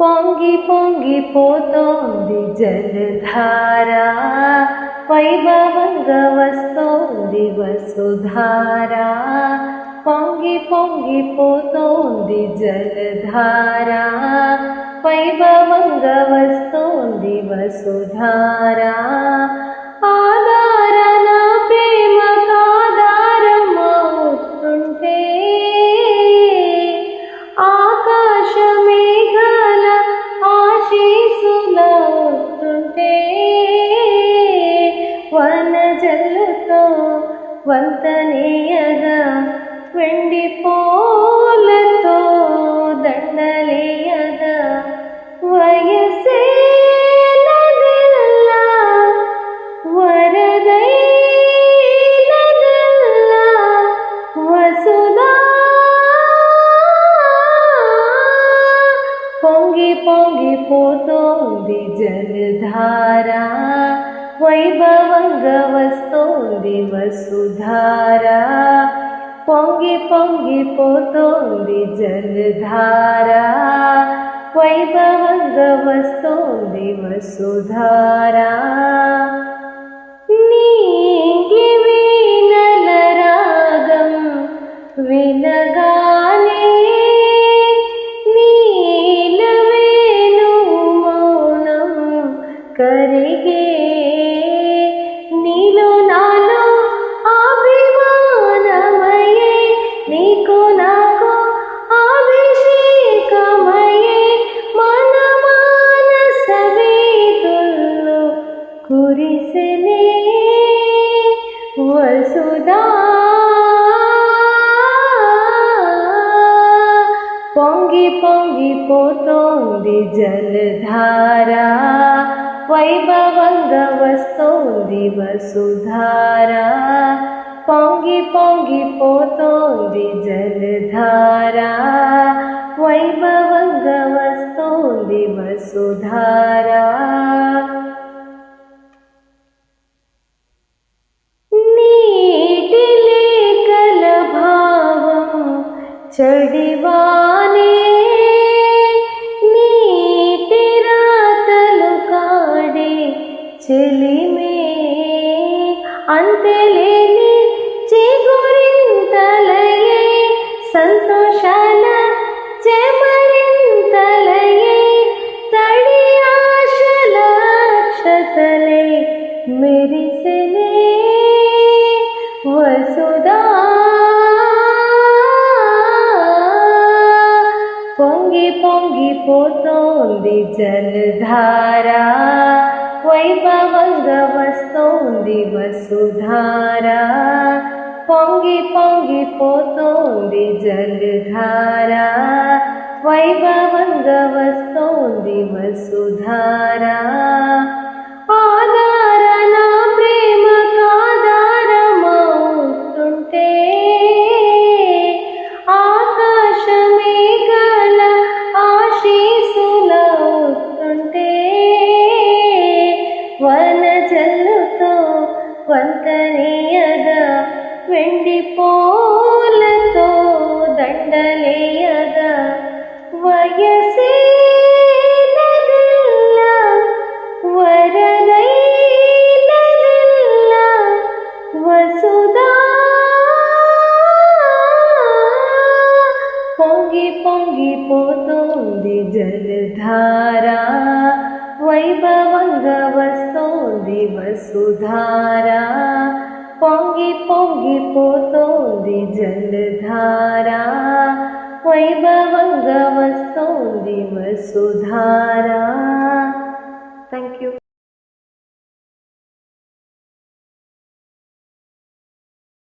पोङ्गि पोङ्गि पोतोन्दि जलधारा जल धारा पैवाङ्गवस्तुदिवसु पोङ्गि पौङ्गी पोङ्गी पोतो जल धारा पैवाङ्गवस्तुदिवसु ವಂತನೆಯದ ವೆಂಡಿ ಪೋಲತೋ ದಂಡಲೆಯದ ವಯಸ್ಸೇನದಲ್ಲ ವರದೈನದಲ್ಲ ಪೊಂಗಿ ಪೊಂಗಿ ಪೋತೋಂದಿ ಜಲಧಾರಾ. వైభవంగా వస్తోంది వసుధార పొంగి పొంగిపోతోంది జలధార వైభవంగా వస్తోంది వసుధార पुरुषने वसुदा पोंगी पोंगी पोतोंदी जलधारा, वैभवंग वस्तोंदी वसुधारा, पोंगी पोंगी पोतोंदी जलधारा, वैभवंग वस्तोंदी वसुधारा। చడివానే నీటి రాతలు కాడే చెలిమే. అంతలేని చిగురింతలయే సంతోషాల చెమరింతలయే తడి ఆశల అక్షతలే మెరిసెనే. వసుదా ोङ्गी पोङ्गी पोतो जलधारा धारा क्व वा वङ्गवस्तु दिवसुधारा पोङ्गी पोङ्गी पोतो जल धारा వంతనేయద వెండి పోలతో దండలేయద? వయసే పొంగి పొంగి పోతుంది జలధారా వైభవ सुधारा। पोङ्गि पोङ्गि पोतोन्दि जलधारा वैभवङ्गवस्तोन्दि वसुधारा